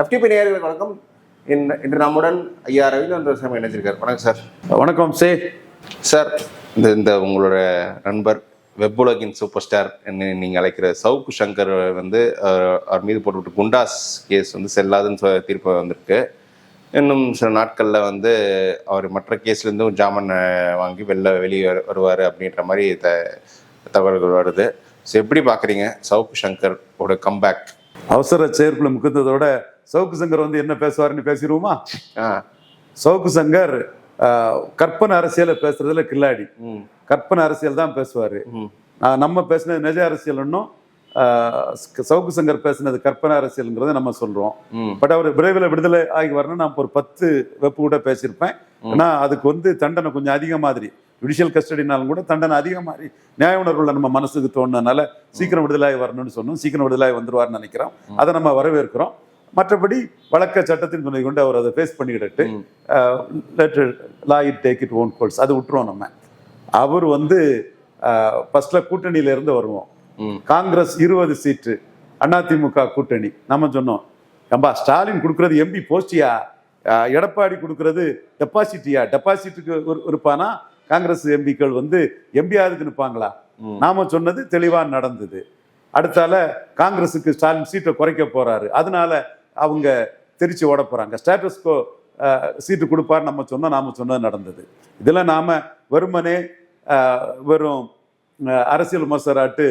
FTP நேயர்களுக்கு வணக்கம். இன்று நம்முடன் ஐயா ரவீந்திர சாமி இணைஞ்சிருக்கார் வணக்கம் சார். வணக்கம் சே. சார் இந்த இந்த உங்களோட நண்பர் வெப் உலகின் சூப்பர் ஸ்டார் நீங்கள் அழைக்கிற சவுக்கு சங்கர் வந்து அவர் மீது போட்டுவிட்டு குண்டாஸ் கேஸ் வந்து செல்லாதுன்னு தீர்ப்பு வந்திருக்கு. இன்னும் சில நாட்களில் வந்து அவர் மற்ற கேஸ்லேருந்தும் ஜாமீன் வாங்கி வெளில வெளியே வருவார் அப்படின்ற மாதிரி த தகவல்கள் வருது. ஸோ எப்படி பார்க்குறீங்க சவுக்கு சங்கர் ஓட கம்பேக் அவசர செயற்குழு முக்கியத்தோட சவுக்கு சங்கர் வந்து என்ன பேசுவாருன்னு பேசிடுவோமா? சவுக்கு சங்கர் கற்பனை அரசியலை பேசுறதுல கில்லாடி. கற்பனை அரசியல் தான் பேசுவாரு. நம்ம பேசுனது நிஜ அரசியல் ஆஹ், சவுக்கு சங்கர் பேசுனது கற்பனை அரசியல்ங்கிறத நம்ம சொல்றோம். பட் அவர் விரைவில் விடுதலை ஆகி வரணும் நான் ஒரு பத்து வெப்பு கூட பேசியிருப்பேன். ஏன்னா அதுக்கு வந்து தண்டனை கொஞ்சம் அதிக மாதிரி. ஜுடிஷியல் கஸ்டடினாலும் கூட தண்டனை அதிக மாதிரி. நியாய உணர்வுள்ள நம்ம மனசுக்கு தோணுனால சீக்கிரம் விடுதலாகி வரணும்னு சொன்னோம். சீக்கிரம் விடுதலாகி வந்துருவார்னு நினைக்கிறோம். அதை நம்ம வரவேற்கிறோம். மற்றபடி வழக்க சட்டத்தின் துணை கொண்டு அவர் அதை ஃபேஸ் பண்ணிக்கிட்டு. Let law it take it own course அது விட்டுருவோம் நம்ம. அவர் வந்து ஃபர்ஸ்ட்ல கூட்டணியில இருந்து வருவோம். காங்கிரஸ் இருபது சீட்டு அதிமுக கூட்டணி. நம்ம சொன்னோம் ஏம்பா ஸ்டாலின் கொடுக்கறது எம்பி போஸ்டியா? எடப்பாடி கொடுக்கறது டெபாசிட்டியா டெபாசிட்டுக்கு ஒரு- இருப்பானா? காங்கிரஸ் எம்பிக்கள் வந்து எம்பியாதுக்கு நிற்பாங்களா. நாம சொன்னது தெளிவா நடந்தது. அடுத்தால காங்கிரஸுக்கு ஸ்டாலின் சீட்டை குறைக்க போறாரு. அதனால அவங்க தெரிச்சு ஓட போகிறாங்க ஸ்டேட்டஸ்கோ சீட்டு கொடுப்பார் நம்ம சொன்னோம் நாம் சொன்னது நடந்தது. இதில் நாம் வெறுமனே வெறும் அரசியல் விமர்சராட்டு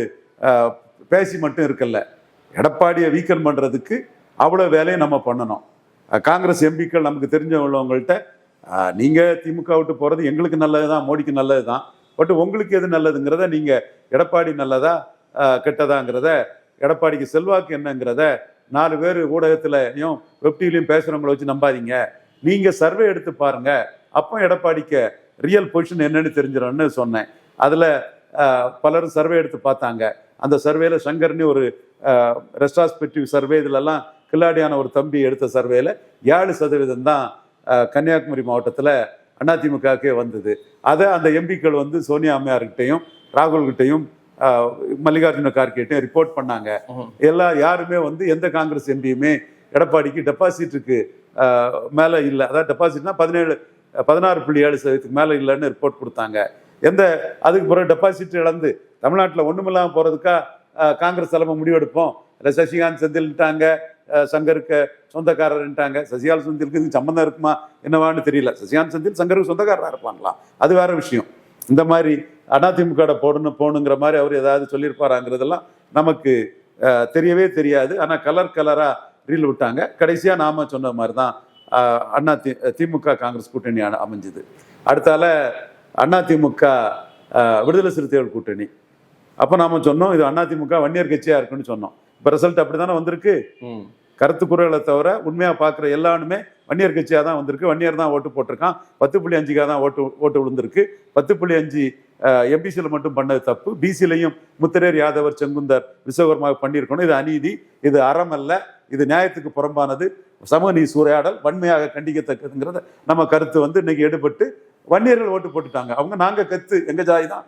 பேசி மட்டும் இருக்கல. எடப்பாடியை வீக்கன் பண்ணுறதுக்கு அவ்வளோ வேலையை நம்ம பண்ணணும். காங்கிரஸ் எம்பிக்கள் நமக்கு தெரிஞ்சவங்களவங்கள்ட்ட நீங்கள் திமுக விட்டு போகிறது எங்களுக்கு நல்லது தான் மோடிக்கு நல்லது தான் பட் உங்களுக்கு எது நல்லதுங்கிறத நீங்கள் எடப்பாடி நல்லதா கெட்டதாங்கிறத எடப்பாடிக்கு செல்வாக்கு என்னங்கிறத நாலு பேர் ஊடகத்திலையும் வெப்டிலையும் பேசுகிறவங்கள வச்சு நம்பாதீங்க. நீங்க சர்வே எடுத்து பாருங்க. அப்போ எடப்பாடிக்கு ரியல் பொசிஷன் என்னன்னு தெரிஞ்சிடும்னு சொன்னேன். அதுல பலரும் சர்வே எடுத்து பார்த்தாங்க. அந்த சர்வேல சங்கர்னி ஒரு ரெஸ்டாஸ்பெக்டிவ் சர்வே இதுலலாம் கில்லாடியான ஒரு தம்பி எடுத்த சர்வேல ஏழு சதவீதம் தான் கன்னியாகுமரி மாவட்டத்தில் அதிமுகவுக்கே வந்தது. அதை அந்த எம்பிக்கள் வந்து சோனியா அம்மையார்கிட்டையும் ராகுல்கிட்டையும் மல்லிகார்ஜுன கார்கேட்டையும் ரிப்போர்ட் பண்ணாங்க. எல்லா யாருமே வந்து எந்த காங்கிரஸ் எம்பியுமே எடப்பாடிக்கு டெபாசிட்டுக்கு மேலே இல்லை. அதாவது டெபாசிட்னா பதினேழு பதினாறு புள்ளி ஏழு சதவீதத்துக்கு மேலே இல்லைன்னு ரிப்போர்ட் கொடுத்தாங்க. எந்த அதுக்கு பிறகு டெபாசிட் இழந்து தமிழ்நாட்டில் ஒன்றுமில்லாமல் போகிறதுக்கா காங்கிரஸ் தலைமை முடிவெடுப்போம். இல்லை சசிகாந்த் செந்தில்ட்டாங்க சங்கருக்கு சொந்தக்காரர்ன்ட்டாங்க சசிகாந்த் செந்திலுக்கு சம்மந்தம் இருக்குமா என்னவான்னு தெரியல. சசிகாந்த் செந்தில் சங்கருக்கு சொந்தக்காரராக இருப்பாங்களா? அது வேற விஷயம். இந்த மாதிரி அதிமுக போடணும் போகணுங்கிற மாதிரி அவர் ஏதாவது சொல்லியிருப்பாராங்கிறதெல்லாம் நமக்கு தெரியவே தெரியாது. ஆனால் கலர் கலராக ரீல் விட்டாங்க. கடைசியாக நாம சொன்ன மாதிரி தான் அண்ணா தி திமுக காங்கிரஸ் கூட்டணி அமைஞ்சுது. அடுத்தால அண்ணா திமுக விடுதலை சிறுத்தைகள் கூட்டணி. அப்போ நாம சொன்னோம் இது அதிமுக வன்னியர் கட்சியாக இருக்குன்னு சொன்னோம். இப்போ ரிசல்ட் அப்படி தானே வந்திருக்கு கருத்து குறைகளை தவிர உண்மையாக பார்க்குற எல்லாருமே வன்னியர் கட்சியாக தான் வந்திருக்கு. வன்னியர் தான் ஓட்டு போட்டிருக்கான். பத்து புள்ளி அஞ்சுக்காக தான் ஓட்டு ஓட்டு விழுந்திருக்கு. பத்து புள்ளி அஞ்சு எம்பிசியில் மட்டும் பண்ணது தப்பு. பிசிலையும் முத்திரேர் யாதவர் செங்குந்தர் விஸ்வகர்மா பண்ணியிருக்கணும். இது அநீதி. இது அறம் அல்ல. இது நியாயத்துக்கு புறம்பானது. சமூக நீ சூறையாடல் வன்மையாக கண்டிக்கத்தக்கதுங்கிறத நம்ம கருத்து வந்து இன்னைக்கு எடுபட்டு வன்னியர்கள் ஓட்டு போட்டுட்டாங்க. அவங்க நாங்கள் கத்து. எங்கள் ஜாதி தான்.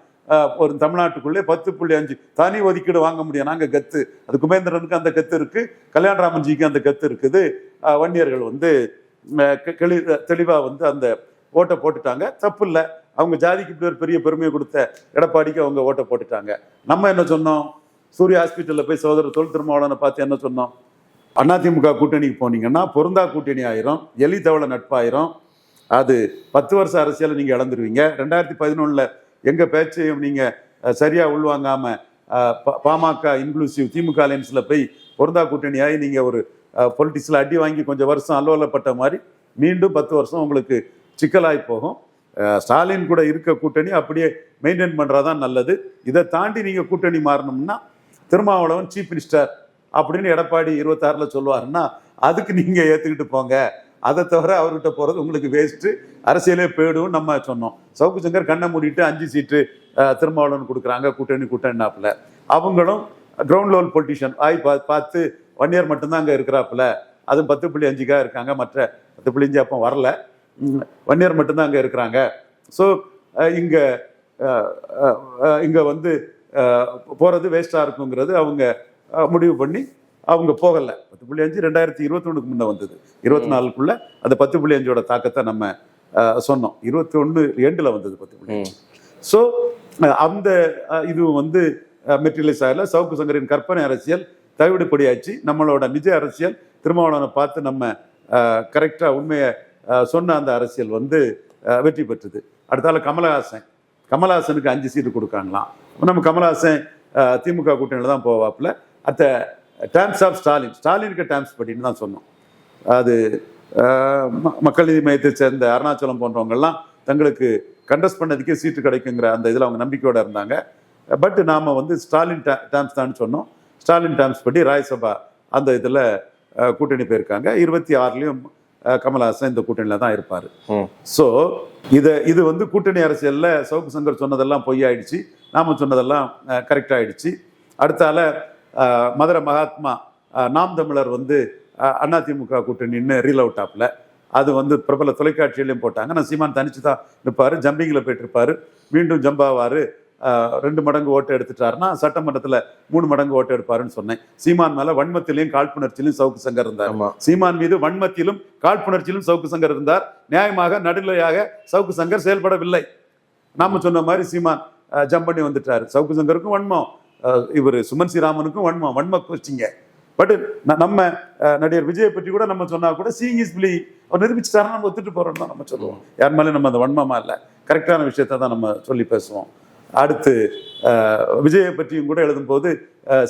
ஒரு தமிழ்நாட்டுக்குள்ளே பத்து புள்ளி அஞ்சு. தனி ஒதுக்கீடு வாங்க முடியும். நாங்கள் கத்து. அது குமேந்திரனுக்கு அந்த கத்து கல்யாண கல்யாணராமன்ஜிக்கு அந்த கத்து இருக்குது. வன்னியர்கள் வந்து தெளிவாக கெளி வந்து அந்த ஓட்டை போட்டுட்டாங்க. தப்பு இல்லை. அவங்க ஜாதிக்கு இப்படி ஒரு பெரிய பெருமையை கொடுத்த எடப்பாடிக்கு அவங்க ஓட்டை போட்டுட்டாங்க. நம்ம என்ன சொன்னோம்? சூரிய ஹாஸ்பிட்டலில் போய் சோதரர் தொல் திருமாவளவனை பார்த்து என்ன சொன்னோம்? அதிமுக கூட்டணிக்கு போனீங்கன்னா பொருந்தா கூட்டணி ஆயிரும் எலி தவளை நட்பாயிரும். அது பத்து வருஷ அரசியலை நீங்கள் இழந்துருவீங்க. ரெண்டாயிரத்தி பதினொன்றில் எங்கள் பேச்சையும் நீங்கள் சரியாக உள்வாங்காமல் பாமக இன்க்ளூசிவ் திமுக அலையன்ஸில் போய் பொருந்தா கூட்டணியாகி நீங்கள் ஒரு பொலிட்டிக்ஸில் அடி வாங்கி கொஞ்சம் வருஷம் அலுவலப்பட்ட மாதிரி மீண்டும் பத்து வருஷம் உங்களுக்கு சிக்கலாகி போகும். ஸ்டாலின் கூட இருக்க கூட்டணி அப்படியே மெயின்டைன் பண்ணுறதான் நல்லது. இதை தாண்டி நீங்கள் கூட்டணி மாறணும்னா திருமாவளவன் சீஃப் மினிஸ்டர் அப்படின்னு எடப்பாடி இருபத்தாறில் சொல்லுவாருன்னா அதுக்கு நீங்கள் ஏற்றுக்கிட்டு போங்க. அதை தவிர அவர்கிட்ட போகிறது உங்களுக்கு வேஸ்ட்டு அரசியலே போயிடும் நம்ம சொன்னோம். சவுக்கு சங்கர் கண்ணை மூடிட்டு அஞ்சு சீட்டு திருமாவளவன் கொடுக்குறாங்க கூட்டணி கூட்டணினாப்புல. அவங்களும் கிரவுண்ட் லெவல் பொலிட்டிஷியன் ஆய் பார்த்து ஒன் இயர் மட்டும்தான் அங்கே இருக்கிறாப்புல. அதுவும் பத்து புள்ளி அஞ்சுக்காக இருக்காங்க. மற்ற பத்து புள்ளி அஞ்சு அப்போ வரல. ஒன் இயர் மட்டும்தான் அங்கே இருக்கிறாங்க. ஸோ இங்கே இங்கே வந்து போகிறது வேஸ்ட்டாக இருக்குங்கிறது அவங்க முடிவு பண்ணி அவங்க போகல. பத்து புள்ளி அஞ்சு ரெண்டாயிரத்தி இருபத்தொன்னுக்கு முன்ன வந்தது. இருபத்தி நாலுக்குள்ள அந்த பத்து புள்ளி அஞ்சோட தாக்கத்தை நம்ம சொன்னோம். இருபத்தி ஒன்று எண்டில் வந்தது பத்து புள்ளி அஞ்சு. ஸோ அந்த இது வந்து மெட்டீரியலைஸ் ஆகல. சவுக்கு சங்கரின் கற்பனை அரசியல் தவிடுபடியாச்சு நம்மளோட நிஜ அரசியல் திருமாவளவனை பார்த்து நம்ம கரெக்டாக உண்மையை சொன்ன அந்த அரசியல் வந்து வெற்றி பெற்றது. அடுத்தால கமலஹாசன். கமலஹாசனுக்கு அஞ்சு சீட்டு கொடுக்காங்களாம். நம்ம கமலஹாசன் திமுக கூட்டணியில் தான் போவாப்புல. அத்த டேம்ஸ் ஆஃப் ஸ்டாலின் ஸ்டாலினுக்கு டேம்ஸ் படின்னு தான் சொன்னோம். அது ம- மக்கள் நீதி மையத்தை சேர்ந்த அருணாச்சலம் போன்றவங்கெல்லாம் தங்களுக்கு கண்டஸ்ட் பண்ணதுக்கே சீட்டு கிடைக்குங்கிற அந்த இதில் அவங்க நம்பிக்கையோடு இருந்தாங்க. பட் நாம் வந்து ஸ்டாலின் டேம்ஸ் தான் சொன்னோம். ஸ்டாலின் டேம்ஸ் படி ராஜ்சபா அந்த இதில் கூட்டணி போயிருக்காங்க. இருபத்தி ஆறுலேயும் கமல்ஹாசன் இந்த கூட்டணியில் தான் இருப்பார். ஸோ இதை இது வந்து கூட்டணி அரசியலில் சவுக்கு சங்கர் சொன்னதெல்லாம் பொய்யாயிடுச்சு நாம சொன்னதெல்லாம் கரெக்ட் ஆயிடுச்சு. அடுத்தால மதுரை மகாத்மா நாம் தமிழர் வந்து அதிமுக கூட்டணின்னு ரீல் அவுட் ஆப்ல அது வந்து பிரபல தொலைக்காட்சியிலையும் போட்டாங்க. நான் சீமான் தனிச்சு தான் இருப்பாரு ஜம்பிங்கில் போயிட்டு இருப்பாரு. மீண்டும் ஜம்ப் ஆவாரு அஹ், ரெண்டு மடங்கு ஓட்டு எடுத்துட்டாருன்னா சட்டமன்றத்தில் மூணு மடங்கு ஓட்டு எடுப்பாருன்னு சொன்னேன். சீமான் மேல வன்மத்திலையும் காழ்ப்புணர்ச்சியிலும் சவுக்கு சங்கர் இருந்தார். சீமான் மீது வன்மத்திலும் காழ்ப்புணர்ச்சியிலும் சவுக்கு சங்கர் இருந்தார். நியாயமாக நடுநிலையாக சவுக்கு சங்கர் செயல்படவில்லை. நாம சொன்ன மாதிரி சீமான் ஜம்ப் பண்ணி வந்துட்டாரு. சவுக்கு சங்கருக்கும் வன்மம் இவர் சுமன் ஸ்ரீராமனுக்கும் வன்மம் வன்ம கோச்சிங்க பட் நம்ம நடிகர் விஜயை பற்றி கூட நம்ம சொன்னா கூட சீங் இஸ் பிலி அவர் நிரூபிச்சுட்டாருன்னா நம்ம ஒத்துட்டு போறோம் தான் நம்ம சொல்லுவோம். யார் மேலே நம்ம அந்த வன்மமா இல்லை. கரெக்டான விஷயத்தை தான் நம்ம சொல்லி பேசுவோம். அடுத்து விஜயை பற்றியும் கூட எழுதும்போது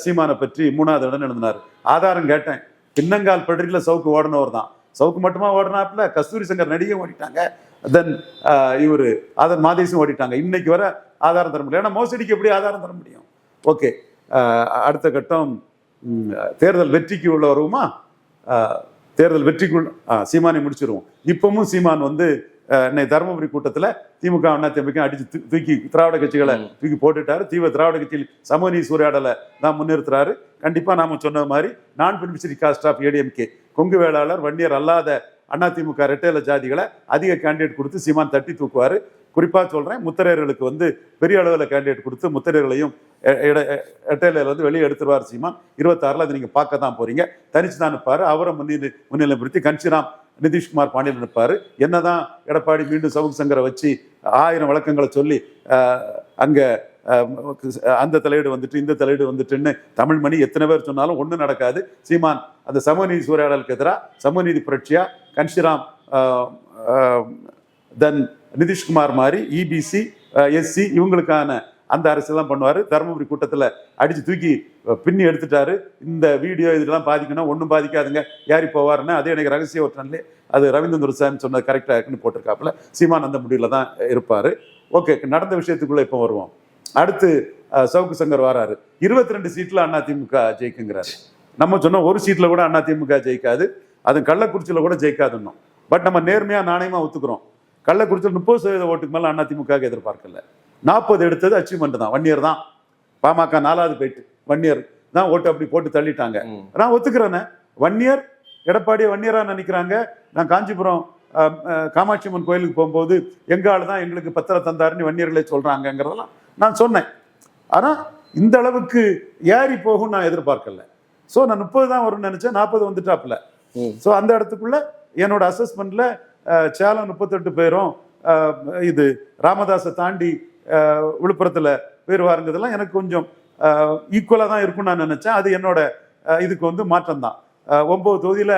சீமானை பற்றி மூணாவது இடம் எழுதினார். ஆதாரம் கேட்டேன். பின்னங்கால் படுறியில் சவுக்கு ஓடினவர் தான். சவுக்கு மட்டுமா ஓடினாப்புல கஸ்தூரி சங்கர் நடிகை ஓடிட்டாங்க. தென் இவர் ஆதார் மாதேசும் ஓடிட்டாங்க. இன்னைக்கு வர ஆதாரம் தர முடியும் ஏன்னா மோசடிக்கு எப்படி ஆதாரம் தர முடியும்? ஓகே. அடுத்த கட்டம் தேர்தல் வெற்றிக்கு உள்ள வருவோமா தேர்தல் வெற்றிக்குள் சீமானை முடிச்சிருவோம். இப்பவும் சீமான் வந்து இன்னைக்கு தருமபுரி கூட்டத்தில் திமுக அண்ணா திமுக அடிச்சு தூக்கி திராவிட கட்சிகளை தூக்கி போட்டுட்டாரு. தீவிர திராவிட கட்சியில் சமூக சூறையாடலை தான் முன்னிறுத்துறாரு. கண்டிப்பா நாம சொன்ன மாதிரி நான் beneficiary caste of ADMK Kongu Vellalar Vanniyar அல்லாத அதிமுக ரெட்டையில ஜாதிகளை அதிக கேண்டிடேட் கொடுத்து சீமான் தட்டி தூக்குவாரு. குறிப்பா சொல்றேன் முத்தரையர்களுக்கு வந்து பெரிய அளவில் கேண்டிடேட் கொடுத்து முத்தரையர்களையும் எ- எட- எ- இரட்டையில வந்து வெளியே எடுத்துருவார் சீமான். இருபத்தாறுல அதை நீங்க பார்க்க தான் போறீங்க. தனிச்சு தான் நிற்பாரு அவரை முன்னிலை முன்னிலைப்படுத்தி கன்ஷிராம் நிதிஷ்குமார் பாண்டியன் இருப்பார். என்னதான் எடப்பாடி மீண்டும் சவுக் சங்கரை வச்சு ஆயிரம் வழக்கங்களை சொல்லி அங்கே அந்த தலையீடு வந்துட்டு இந்த தலையீடு வந்துட்டுன்னு தமிழ் மணி எத்தனை பேர் சொன்னாலும் ஒன்றும் நடக்காது. சீமான் அந்த சமூகநீதி சூறையாடலுக்கு எதிராக சமநீதி புரட்சியா கன்ஷிராம் தென் நிதிஷ்குமார் மாதிரி இபிசி எஸ்சி இவங்களுக்கான அந்த அரசியல் தான் பண்ணுவார். தருமபுரி கூட்டத்தில் அடித்து தூக்கி பின்னி எடுத்துட்டாரு. இந்த வீடியோ இதெல்லாம் பாதிக்கணும் ஒன்றும் பாதிக்காதுங்க. யாரி போவாருன்னு அதே எனக்கு ரகசிய ஒற்றன்லே அது ரவீந்திரன் துரசாமி சொன்னது கரெக்டாக இருக்குன்னு போட்டிருக்காப்புல. சீமான் அந்த முடிவில் தான் இருப்பார். ஓகே நடந்த விஷயத்துக்குள்ளே இப்போ வருவோம். அடுத்து சவுக்கு சங்கர் வராரு. இருபத்தி ரெண்டு சீட்டில் அதிமுக ஜெயிக்குங்கிறாரு. நம்ம சொன்னோம் ஒரு சீட்டில் கூட அதிமுக ஜெயிக்காது. அது கள்ளக்குறிச்சியில் கூட ஜெயிக்காதுன்னோம் பட் நம்ம நேர்மையாக நாணயமாக ஒத்துக்கிறோம். கள்ளக்குறிச்சியில் முப்பது சதவீத ஓட்டுக்கு மேலே அதிமுக எதிர்பார்க்கல. நாற்பது எடுத்தது அச்சீவ்மெண்ட் தான். ஒன் இயர் தான். பாமக நாலாவது போயிட்டு ஒன் இயர் தான் ஓட்டு அப்படி போட்டு தள்ளிட்டாங்க. நான் ஒத்துக்கிறேனே. ஒன் இயர் எடப்பாடியை ஒன் இயராக நினைக்கிறாங்க. நான் காஞ்சிபுரம் காமாட்சி அம்மன் கோயிலுக்கு போகும்போது எங்க ஆளு தான் எங்களுக்கு பத்திரம் தந்தாருன்னு வன்னியர்களே சொல்றாங்கங்கிறதெல்லாம் நான் சொன்னேன். ஆனா இந்த அளவுக்கு ஏறி போகும் நான் எதிர்பார்க்கல. ஸோ நான் முப்பது தான் வரும்னு நினைச்சேன். நாற்பது வந்துட்டாப்புல. ஸோ அந்த இடத்துக்குள்ள என்னோட அசஸ்மெண்ட்ல சேலம் முப்பத்தெட்டு பேரும் இது ராமதாஸை தாண்டி விழுப்புரத்துல போயிருவாருங்கிறதெல்லாம் எனக்கு கொஞ்சம் ஈக்குவலாக தான் இருக்கும்னு நான் நினைச்சேன். அது என்னோட இதுக்கு வந்து மாற்றம் தான் ஒன்பது தொகுதியில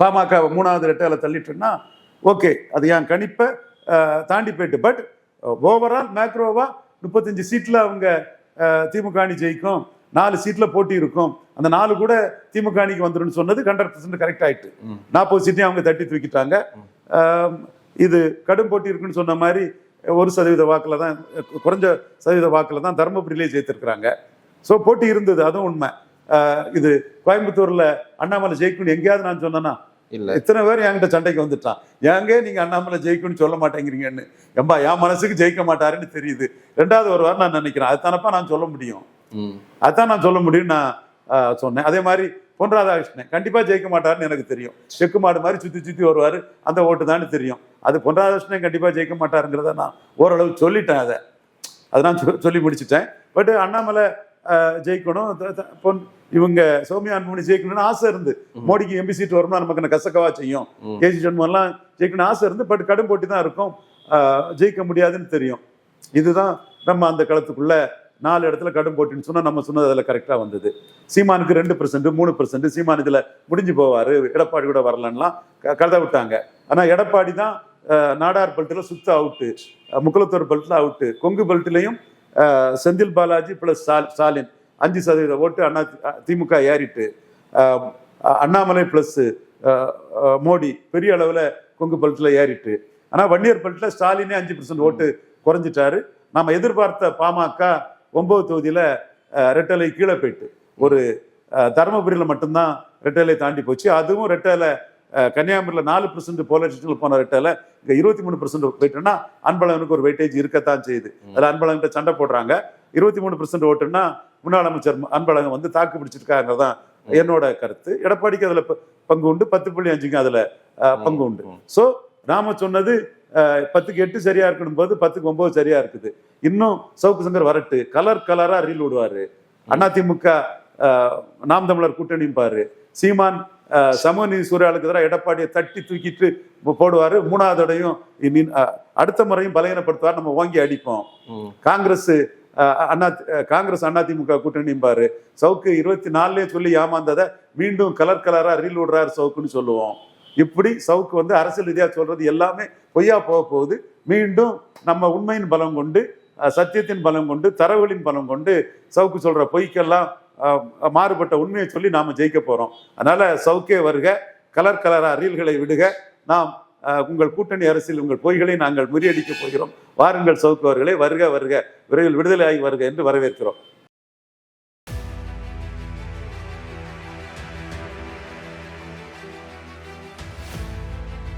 பாமக மூணாவது ரெட்டையில தள்ளிட்டுன்னா ஓகே அது என் கணிப்பை? தாண்டி போயிட்டு. பட் ஓவரால் மேக்ரோவா முப்பத்தஞ்சு சீட்ல அவங்க திமுக அணி ஜெயிக்கும். நாலு சீட்ல போட்டி இருக்கும். அந்த நாலு கூட திமுக அணிக்கு வந்துரும்னு சொன்னது ஹண்ட்ரட் பர்சன்ட் கரெக்ட் ஆயிட்டு. நாற்பது சீட்டையும் அவங்க தட்டி தூக்கிட்டாங்க. இது கடும் போட்டி இருக்குன்னு சொன்ன மாதிரி ஒரு சதவீத வாக்குல தான் குறைஞ்ச சதவீத வாக்குல தான் தருமபுரியிலே ஜெயித்திருக்கிறாங்க. ஸோ போட்டி இருந்தது அதுவும் உண்மை. இது கோயம்புத்தூர்ல அண்ணாமலை ஜெயிக்கணும் எங்கேயாவது நான் சொன்னேன்னா இல்ல. இத்தனை பேர் என்கிட்ட சண்டைக்கு வந்துட்டான். ஏங்க நீங்க அண்ணாமலை ஜெயிக்கணும்னு சொல்ல மாட்டேங்கிறீங்கன்னு? எம்பா என் மனசுக்கு ஜெயிக்க மாட்டாருன்னு தெரியுது. ரெண்டாவது ஒரு வாரம் நான் நினைக்கிறேன். அதுதானப்பா நான் சொல்ல முடியும். ம். அதான் நான் சொல்ல முடியும் நான் சொன்னேன். அதே மாதிரி பொன் ராதாகிருஷ்ணன் கண்டிப்பா ஜெயிக்க மாட்டாருன்னு எனக்கு தெரியும். செக்கு மாடு மாதிரி சுத்தி சுத்தி வருவாரு. அந்த ஓட்டு தான் தெரியும். அது பொன் ராதாகிருஷ்ணன் கண்டிப்பா ஜெயிக்க மாட்டாருங்கிறத நான் ஓரளவு சொல்லிட்டேன் அதை. அதை நான் சொல்லி முடிச்சிட்டேன். பட் அண்ணாமலை ஜெயிக்கணும். பொன் இவங்க சௌமியா அன்புமணி ஜெயிக்கணும்னு ஆசை இருந்து. மோடிக்கு எம்பி சீட் வரணும் நமக்கு கசக்கவா செய்யும். கேசி சண்முகம்லாம் ஜெயிக்கணும்னு ஆசை இருந்து பட் கடும் போட்டி தான் இருக்கும். ஜெயிக்க முடியாதுன்னு தெரியும். இதுதான் நம்ம அந்த களத்துக்குள்ள நாலு இடத்துல கடும் போட்டின்னு சொன்னா நம்ம சொன்னது அதில் கரெக்டாக வந்தது. சீமானுக்கு ரெண்டு பர்சன்ட் மூணு பர்சன்ட் சீமான் இதில் முடிஞ்சு போவார். எடப்பாடி கூட வரலன்னுலாம் க- கதை விட்டாங்க. ஆனால் எடப்பாடி தான் நாடார் பெல்ட்டில் சுத்த அவுட்டு முக்குளத்தூர் பெல்ட்டில் அவுட்டு கொங்கு பெல்ட்லையும் செந்தில் பாலாஜி ப்ளஸ் ஸ்டாலின் அஞ்சு சதவீத ஓட்டு அண்ணா திமுக ஏறிட்டு. அண்ணாமலை ப்ளஸ் மோடி பெரிய அளவில் கொங்கு பெல்ட்டில் ஏறிட்டு. ஆனால் வன்னியர் பெல்ட்டில் ஸ்டாலினே அஞ்சு பர்சன்ட் ஓட்டு குறைஞ்சிட்டாரு. நம்ம எதிர்பார்த்த பாமக ஒன்பது தொகுதியில் ரெட்டலை கீழே போயிட்டு. ஒரு தருமபுரியில் மட்டும்தான் ரெட்டலை தாண்டி போச்சு. அதுவும் ரெட்டலை கன்னியாகுமரியில் நாலு பர்சன்ட் போலரிஸ்டில் போன ரெட்டலை இங்கே இருபத்தி மூணு பர்சன்ட் போயிட்டுன்னா அன்பழகனுக்கு ஒரு வெயிட்டேஜ் இருக்கத்தான் செய்யுது. அதில் அன்பழகன்ட்ட சண்டை போடுறாங்க. இருபத்தி மூணு பர்சன்ட் ஓட்டுன்னா முன்னாள் அமைச்சர் அன்பழகன் வந்து தாக்கு பிடிச்சிருக்காங்க தான் என்னோட கருத்து. எடப்பாடிக்கு அதில் பங்கு உண்டு. பத்து புள்ளி அஞ்சுக்கு அதில் பங்கு உண்டு. ஸோ நாம சொன்னது பத்துக்கு எட்டு சரியா இருக்கணும் போது பத்துக்கு ஒன்பது சரியா இருக்குது. இன்னும் சவுக்கு சங்கர் வரட்டு. கலர் கலரா ரீல் விடுவாரு. அதிமுக நாம் தமிழர் கூட்டணியும் பாரு சீமான் சமூக நீதி சூறையாளுக்கு எதிராக எடப்பாடியை தட்டி தூக்கிட்டு போடுவாரு. மூணாவதோடையும் இனி- அஹ், அடுத்த முறையும் பலகீனப்படுத்துவார். நம்ம ஓங்கி அடிப்போம். காங்கிரஸ் அண்ணா காங்கிரஸ் அதிமுக கூட்டணியும் பாரு சவுக்கு இருபத்தி நாலுலயே சொல்லி ஏமாந்ததை மீண்டும் கலர் கலரா ரீல் விடுறாரு சவுக்குன்னு சொல்லுவோம். இப்படி சவுக்கு வந்து அரசியல் ரீதியா சொல்றது எல்லாமே பொய்யா போக போகுது. மீண்டும் நம்ம உண்மையின் பலம் கொண்டு சத்தியத்தின் பலம் கொண்டு தரவுகளின் பலம் கொண்டு சவுக்கு சொல்ற பொய்க்கெல்லாம் மாறுபட்ட உண்மையை சொல்லி நாம ஜெயிக்க போறோம். அதனால சவுக்கே வருக கலர் கலரா ரீல்களை விடுக. நாம் உங்கள் கூட்டணி அரசியல் உங்கள் பொய்களை நாங்கள் முறியடிக்கப் போகிறோம். வாருங்கள் சவுக்கு அவர்களே வருக வருக. விரைவில் விடுதலை ஆகி வருக என்று வரவேற்கிறோம்.